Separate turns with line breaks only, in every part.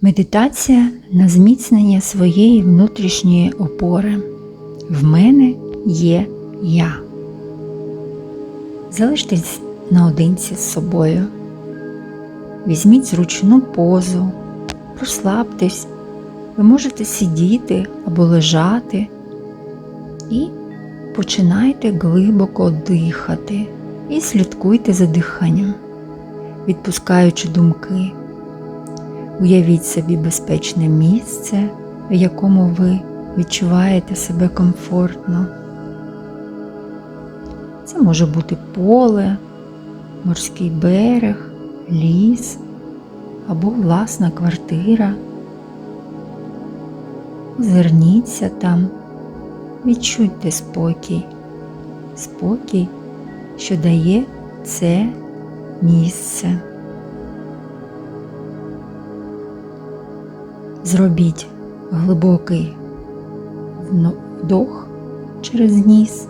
Медитація на зміцнення своєї внутрішньої опори. В мене є я. Залиштесь наодинці з собою. Візьміть зручну позу, розслабтесь. Ви можете сидіти або лежати і починайте глибоко дихати і слідкуйте за диханням, відпускаючи думки. Уявіть собі безпечне місце, в якому ви відчуваєте себе комфортно. Це може бути поле, морський берег, ліс або власна квартира. Озирніться там, відчуйте спокій, спокій, що дає це місце. Зробіть глибокий вдох через ніс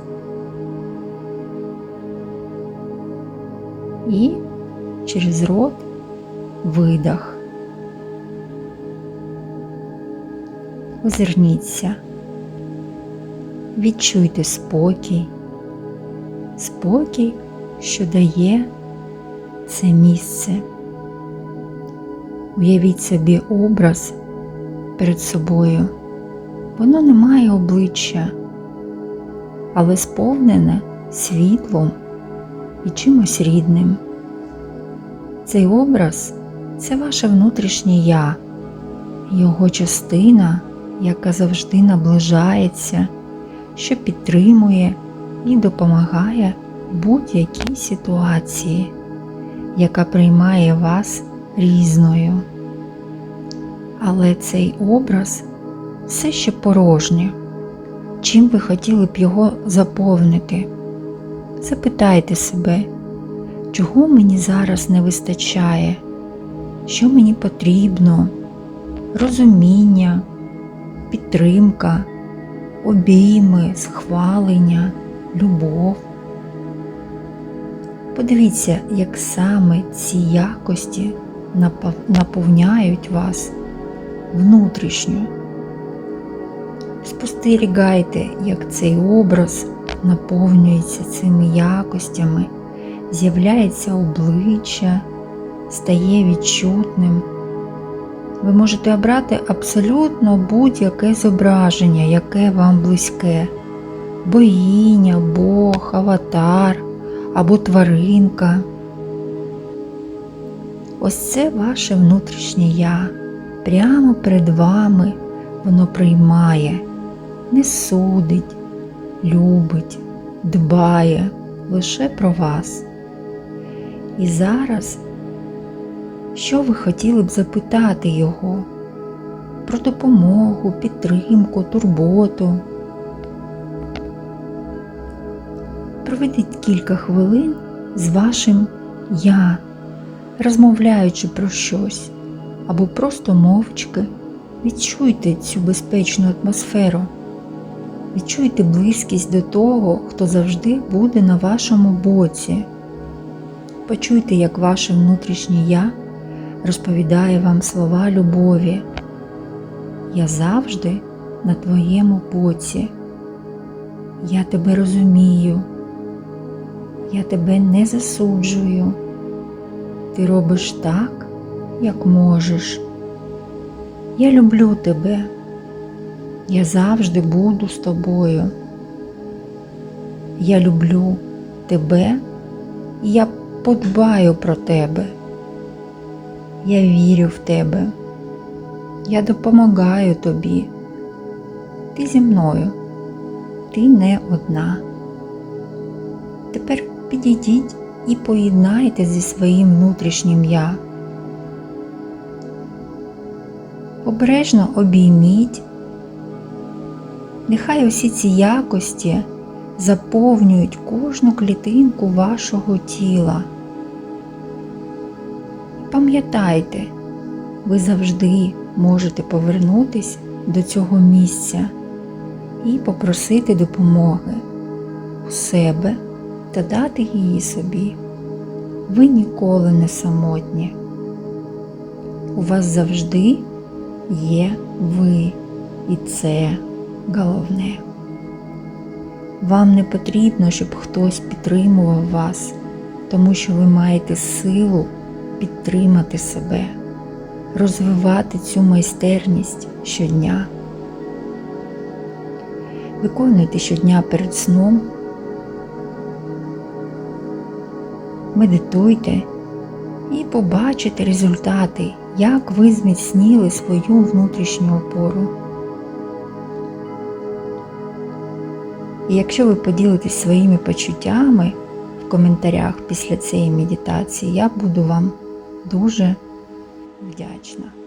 і через рот видох. Озирніться, відчуйте спокій, спокій, що дає це місце. Уявіть собі образ перед собою. Воно не має обличчя, але сповнене світлом і чимось рідним. Цей образ це ваше внутрішнє я, його частина, яка завжди наближається, що підтримує і допомагає будь-якій ситуації, яка приймає вас різною. Але цей образ все ще порожнє. Чим ви хотіли б його заповнити? Запитайте себе, чого мені зараз не вистачає, що мені потрібно, розуміння, підтримка, обійми, схвалення, любов. Подивіться, як саме ці якості наповняють вас внутрішньо. Спостерігайте, як цей образ наповнюється цими якостями, з'являється обличчя, стає відчутним. Ви можете обрати абсолютно будь-яке зображення, яке вам близьке. Богиня, Бог, аватар або тваринка. Ось це ваше внутрішнє я. Прямо перед вами воно приймає, не судить, любить, дбає лише про вас. І зараз, що ви хотіли б запитати його про допомогу, підтримку, турботу? Проведіть кілька хвилин з вашим я, розмовляючи про щось або просто мовчки. Відчуйте цю безпечну атмосферу, відчуйте близькість до того, хто завжди буде на вашому боці. Почуйте, як ваше внутрішнє я розповідає вам слова любові. Я завжди на твоєму боці. Я тебе розумію. Я тебе не засуджую. Ти робиш так, як можеш. Я люблю тебе. Я завжди буду з тобою. Я люблю тебе і я подбаю про тебе. Я вірю в тебе. Я допомагаю тобі. Ти зі мною. Ти не одна. Тепер підійдіть і поєднайте зі своїм внутрішнім я. Обережно обійміть. Нехай усі ці якості заповнюють кожну клітинку вашого тіла. Пам'ятайте, ви завжди можете повернутися до цього місця і попросити допомоги у себе та дати її собі. Ви ніколи не самотні. У вас завжди є ви, і це головне. Вам не потрібно, щоб хтось підтримував вас, тому що ви маєте силу підтримати себе, розвивати цю майстерність щодня. Виконуйте щодня перед сном, медитуйте і побачите результати, як ви зміцніли свою внутрішню опору. І якщо ви поділитесь своїми почуттями в коментарях після цієї медитації, я буду вам дуже вдячна.